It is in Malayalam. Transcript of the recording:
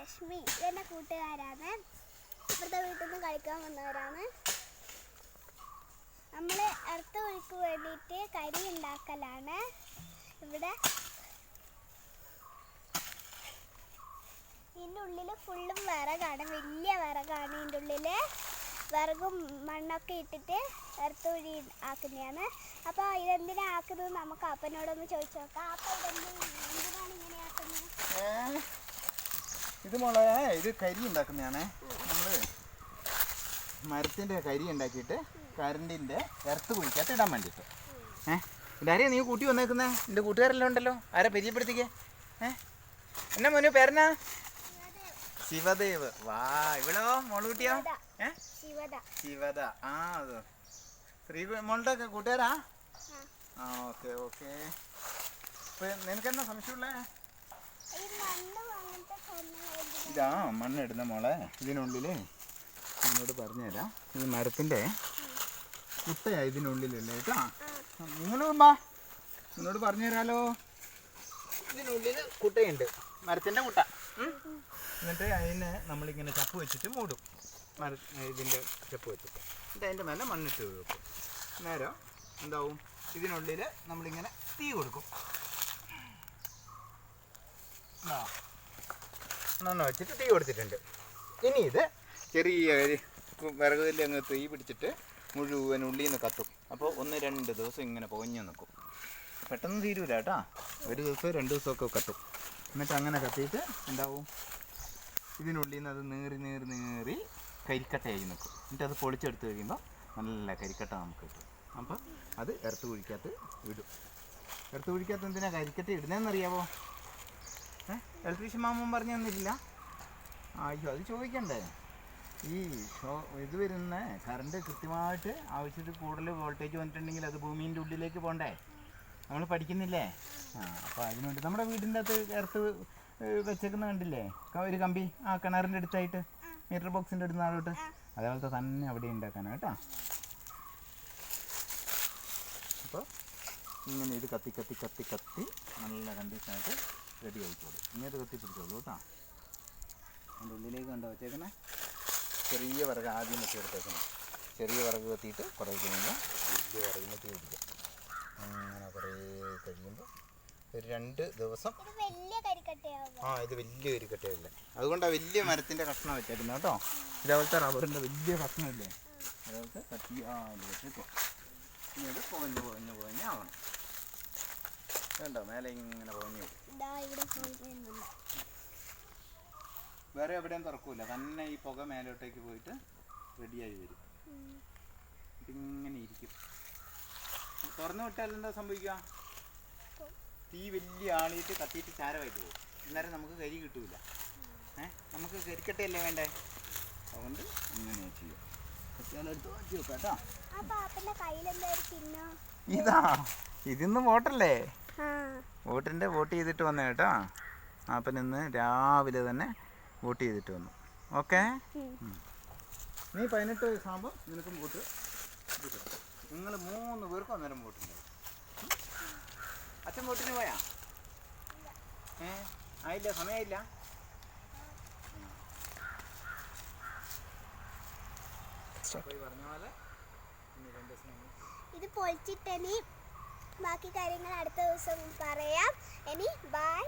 രശ്മി ഇതെന്റെ കൂട്ടുകാരാണ്. ഇവിടുത്തെ വീട്ടിൽ നിന്ന് കളിക്കാൻ വന്നവരാണ്. നമ്മൾ അടുത്ത ഒഴുക്ക് വേണ്ടിയിട്ട് കരി ഉണ്ടാക്കലാണ്. ഇവിടെ ഇതിന്റെ ഉള്ളിൽ ഫുള്ളും വിറകാണ് വലിയ വിറകാണ് ഇതിന്റെ ഉള്ളിൽ വിറകും മണ്ണൊക്കെ ഇട്ടിട്ട് എർത്തുവഴി ആക്കുന്നതാണ്. അപ്പോൾ ഇതെന്തിനാ ആക്കുന്നത്? നമുക്ക് അപ്പനോടൊന്ന് ചോദിച്ചു നോക്കാം. അപ്പം ഇതെന്ത് എന്തിനാണ് ഇങ്ങനെ? ഇത് മോളെ ഇത് കരി ഉണ്ടാക്കുന്നതാണേ. നമ്മൾ മരത്തിന്റെ കരി ഉണ്ടാക്കിയിട്ട് കരണ്ടിന്റെ എർത്ത് കുഴിക്കകത്ത് ഇടാൻ വേണ്ടിയിട്ട്. ഏഹ് ഇതാരെയാ നീ കൂട്ടി വന്നേക്കുന്നേ? എന്റെ കൂട്ടുകാരെല്ലാം ഉണ്ടല്ലോ. ആരെ പരിചയപ്പെടുത്തിക്കേ? ഏഹ് എന്നാ മോനു പേരനാ ശിവദേവ്. വാ ഇവിടോ മോൾ കുട്ടിയോ? ശിവദ. ഏ? ശിവത ശിവദ. ആ അത്. ശ്രീ മോളുടെ കൂട്ടുകാരാ? ആ. Okay okay. നിനക്ക് നിനക്കെന്നാ സംശയമുള്ളേ? ഇതാ മണ്ണിടുന്ന മോളെ. ഇതിനുള്ളിൽ നിന്നോട് പറഞ്ഞുതരാം. ഈ മരത്തിന്റെ കുട്ടയാ ഇതിനുള്ളിലല്ലേ കേട്ടോ. നിങ്ങൾ വാ. നിന്നോട് പറഞ്ഞുതരാലോ. ഇതിനുള്ളിൽ കുട്ടയുണ്ട്. മരത്തിന്റെ കുട്ട. എന്നിട്ട് അതിനെ നമ്മളിങ്ങനെ ചപ്പ് വെച്ചിട്ട് മൂടും. മര ഇതിന്റെ ചപ്പ് വെച്ചിട്ട്. എന്നിട്ട് അതിന്റെ മേലെ മണ്ണിട്ട് വെക്കും നേരം എന്താവും? ഇതിനുള്ളിൽ നമ്മളിങ്ങനെ തീ കൊടുക്കും. ആ. എണ്ണം വെച്ചിട്ട് തീ കൊടുത്തിട്ടുണ്ട്. ഇനി ഇത് ചെറിയ ഒരു കു- വിറക് കല്ല് അങ്ങ് തീ പിടിച്ചിട്ട് മുഴുവൻ ഉള്ളിൽ നിന്ന് കത്തും. അപ്പോൾ ഒന്ന് രണ്ട് ദിവസം ഇങ്ങനെ പൊങ്ങഞ്ഞു നിൽക്കും പെട്ടെന്ന് തീരൂല കേട്ടാ. ഒരു ദിവസം രണ്ട് ദിവസമൊക്കെ കത്തും. എന്നിട്ട് അങ്ങനെ കത്തിയിട്ട് എന്താവും? ഇതിനുള്ളിൽ നിന്ന് അത് നീറി നീറി നീറി കരിക്കട്ടയായി നിൽക്കും എന്നിട്ട് അത് പൊളിച്ചെടുത്ത് കഴിയുമ്പോൾ നല്ല കരിക്കട്ട നമുക്ക് കിട്ടും. അപ്പം അത് ഇറത്ത് കുഴിക്കകത്ത് ഇടും. ഇറത്ത് കുഴിക്കകത്ത് എന്തിനാണ് കരിക്കട്ട ഇടുന്നതെന്നറിയാവോ? ഇലക്ട്രീഷ്യൻ മാമൻ പറഞ്ഞു തന്നിട്ടില്ല. അയ്യോ അത് ചോദിക്കണ്ടേ? ഈ ഷോ ഇത് വരുന്ന കറണ്ട് കൃത്യമായിട്ട് ആവശ്യത്തിൽ കൂടുതൽ വോൾട്ടേജ് വന്നിട്ടുണ്ടെങ്കിൽ അത് ഭൂമിന്റെ ഉള്ളിലേക്ക് പോകണ്ടേ നമ്മൾ പഠിക്കുന്നില്ലേ? ആ അപ്പോൾ അതിനുവേണ്ടി നമ്മുടെ വീടിന്റെ അകത്ത് എർത്ത് വെച്ചേക്കുന്ന കണ്ടില്ലേ? ഒരു കമ്പി ആ കിണറിന്റെ അടുത്തായിട്ട് മീറ്റർ ബോക്സിന്റെ അടുത്ത് നാളോട്ട് അതേപോലത്തെ തന്നെ അവിടെ ഉണ്ടാക്കാനാണ് കേട്ടോ. അപ്പോൾ ഇങ്ങനെ ഇത് കത്തി കത്തി കത്തി കത്തി. നല്ല കണ്ടീഷനായിട്ട് റെഡി ആയിക്കോളൂ. ഇനി അത് കത്തി പിടിച്ചോളൂ കേട്ടോ. അതിന്റെ ഉള്ളിലേക്ക് കണ്ടോ വെച്ചേക്കണേ ചെറിയ വിറക് ആദ്യം വെച്ച് എടുത്തേക്കണം ചെറിയ വിറക് കത്തിയിട്ട് കുറേ കഴിയുമ്പോൾ വലിയ വിറകിനെ തീ പിടിക്കും അങ്ങനെ കുറേ കഴിയുമ്പോൾ ഒരു രണ്ട് ദിവസം ആ ഇത് വലിയ ഒരു കട്ടയല്ല അതുകൊണ്ടാണ് വലിയ മരത്തിന്റെ കഷ്ണം വെച്ചേക്കുന്നത് കേട്ടോ. ഇതേപോലത്തെ റബ്ബറിന്റെ വലിയ കഷ്ണമല്ലേ? അതേപോലത്തെ കട്ടി ആ ഇത് വെച്ചേക്കും ഇനി അത് പുകഞ്ഞ് പുകഞ്ഞ് പുകഞ്ഞ് ആവണം. വേണ്ടോ മേലെ ഇങ്ങനെ പോകുന്നുണ്ട് വേറെ എവിടെയും തുറക്കൂല. തന്നെ ഈ പുക മേലോട്ടേക്ക് പോയിട്ട് റെഡിയായി വരും. ഇതിങ്ങനെ ഇരിക്കും. തുറന്നു വിട്ടാൽ എന്താ സംഭവിക്കുക? തീ വലിയ ആളിയിട്ട് കത്തിയിട്ട് ചാരമായിട്ട് പോകും. അന്നേരം നമുക്ക് കരി കിട്ടൂല. ഏ? നമുക്ക് കരിക്കട്ടയല്ലേ വേണ്ടേ? അതുകൊണ്ട് ഇങ്ങനെ ചെയ്യാം. ഇതാ. ഇതിന്ന് വോട്ടല്ലേ ആ വോട്ടിന്റെ വോട്ട് ചെയ്തിട്ട് വന്നു കേട്ടോ. അപ്പം ഇന്ന് രാവിലെ തന്നെ വോട്ട് ചെയ്തിട്ട് വന്നു. ഓക്കെ? നീ പതിനെട്ട് വയസ്സാകുമ്പോൾ നിനക്കും വോട്ട് നിങ്ങൾ മൂന്ന് പേർക്കും അന്നേരം വോട്ടുണ്ട് അച്ഛൻ വോട്ടിന് പോയാ? ഏ? ആയില്ല സമയമില്ല ഇത് പൊളിച്ചിട്ട് ബാക്കി കാര്യങ്ങൾ അടുത്ത ദിവസം പറയാം. ഇനി ബൈ